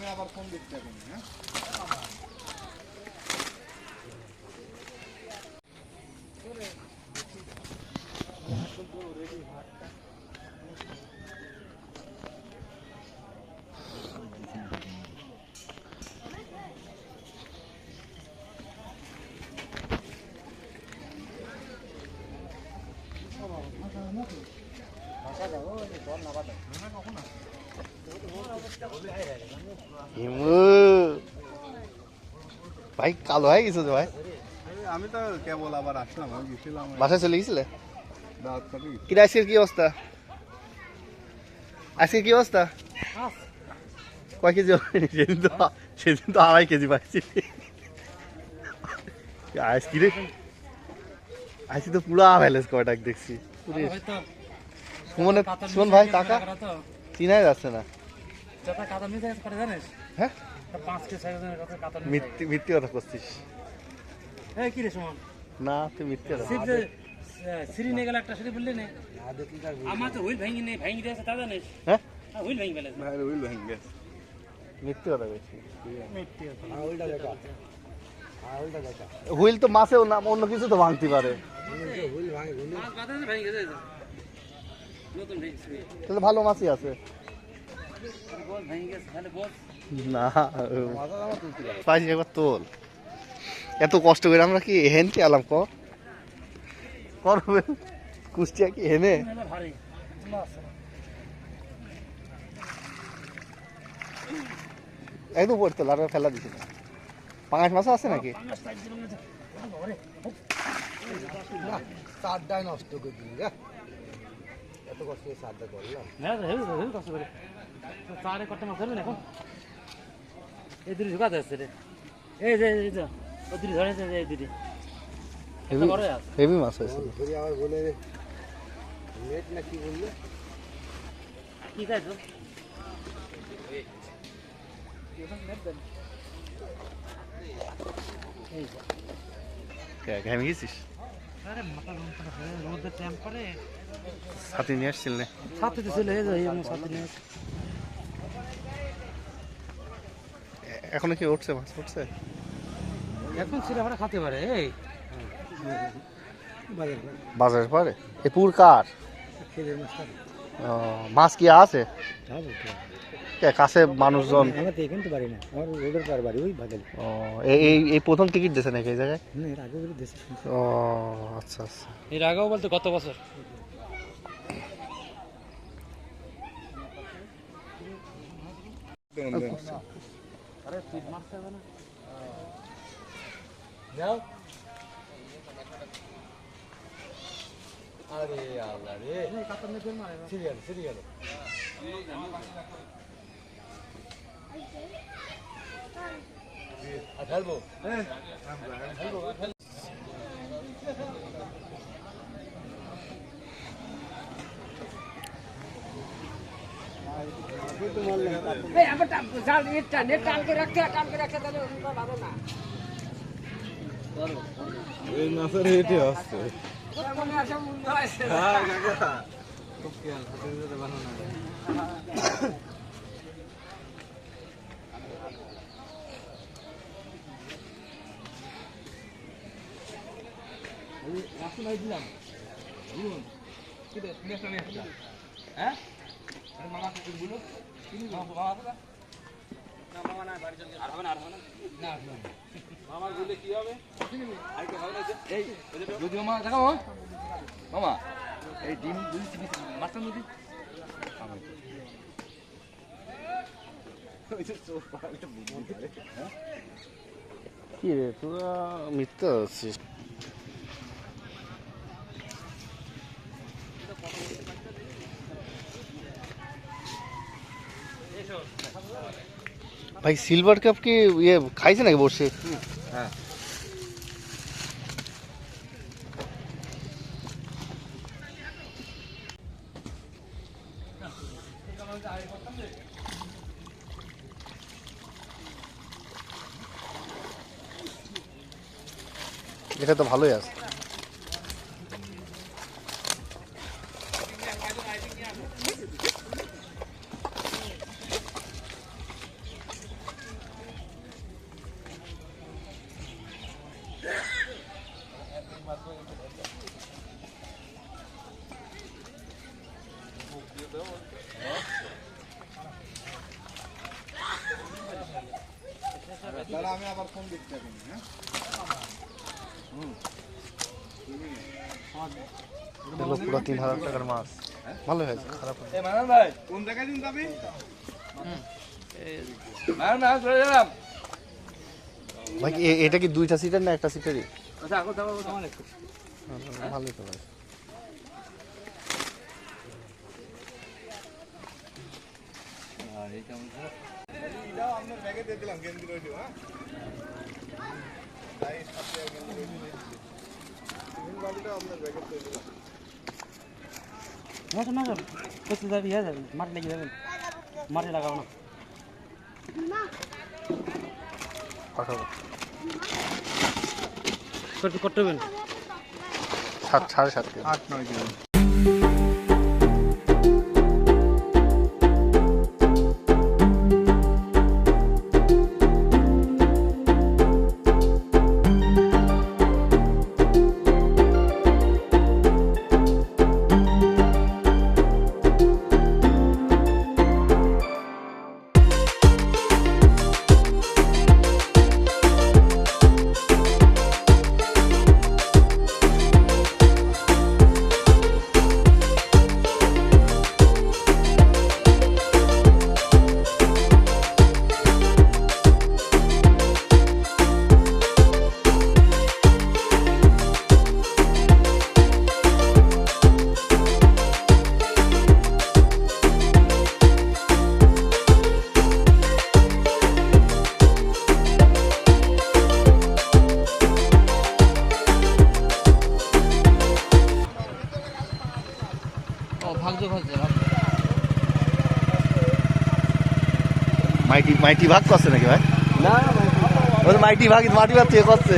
আমি আবার ফোন দিচ্ছি এখন হ্যাঁ হিমু। ভাই কালো হয়ে গেছে তো ভাই। আমি তো কেবল আবার আসলাম আমি গেছিলাম বাসায় চলে গেছিলে? দাওয়াত খাতে গেছি। কি আজকের কি অবস্থা? আজকে কি অবস্থা? কয় কেজি সেদিন তো সেদিন তো আড়াই কেজি পাইছি। আইস কি রে? আইসি তো পুরা ব্যালেন্স কয়টাক দেখছি। পুরে সুমনের সুমন ভাই টাকা চিনাই যাচ্ছে না? হ্যাঁ? মিথ্যে কথা করছিস না তুই মিথ্যে কথা নিয়ে গেলে একটা সিঁড়ি বললি না? আমার তো হুইল ভেঙে নেই ভেঙে দিয়েছে তা জানিস? হ্যাঁ? হুইল ভেঙে গেছে। মিথ্যে কথা বলছি হুইল তো মাছেও না অন্য কিছু তো ভাঙতে পারে। মাছ ভেঙে গেছে তাহলে ভালো মাছই আছে না একবার তোল এত কষ্ট করে আমরা কি হেনতে আলাম ক করবে কুষ্টিয়া কি হেনে একদম পড়তো লাড়া ফেলা দিছি না পাঙাশ মাছও আছে নাকি চারটায় নষ্ট করে দিলি এত কষ্ট করে চারটা করলাম। হ্যাঁ হেভি হেভি কষ্ট করে। চারে কত মাছ ধরবেন এখন? এই দুটি ঢুকাতে আসছে রে। এই যে এই যে ও দুটি ধরেছে এই দুটি। হেভি হেভি মাছ হয়েছে। ধরে আবার বলে রে। নেট না কি বলল? কি তো ঘেমে গেছিস? আরে মাথা রোদের টেম্পারে সাথে নিয়ে আসছিল না। সাথে তো চলে যায় আমার সাথে নিয়ে এখনও কি উঠছে মাছ? উঠছে? এখন ছেলে ভাড়া খাতে পারে এই। বাজারের পরে? এ পুর কার? মাছ কি আছে? কাছে মানুষজন? না আমার রোডের পার বাড়ি ওই ভাগালি ও এই- এই এই প্রথম টিকিট দিয়েছে নাকি এই জায়গায়? না এর ও আচ্ছা আচ্ছা। এর আগেও বলতে কত বছর। আরে আল্লাহ রে। ছিড়ে গেল ছিড়ে গেল। আর ঢালবো এই মাছের হেঁটে আসছে। যদি মামা দেখো মামা এই ডিম যদি মাছটা নদী। কি রে তোরা মিথ্যা আছিস ভাই সিলভার কাপ কি ইয়ে খাইছে নাকি বসে হ্যাঁ এটা তো ভালোই আছে। তাহলে আমি আবার ফোন এখন হ্যাঁ? পুরো তিন হাজার টাকার মাছ। ভালো হয়েছে খারাপ ভাই কোন জায়গায় দিন যাবি? ভাই এটা কি দুইটা সিটের না একটা সিটেরই? আচ্ছা তোমার ভালোই তো ভাই। আর এটাও আপনার ব্যাগে দিয়ে দিলাম গেঞ্জি রইল হ্যাঁ না না না কোথায় যাবি হ্যাঁ যাবি মাঠে লেগে যাবেন মাঠে লাগাবো না করতে করতে সাত সাড়ে সাত আট নয় কিলো ও ভাগজো ভাগজো মাইটি মাইটি ভাগ করছে নাকি ভাই? না মাইটি ভাগ। মাটি ভাগ থেকে করছে।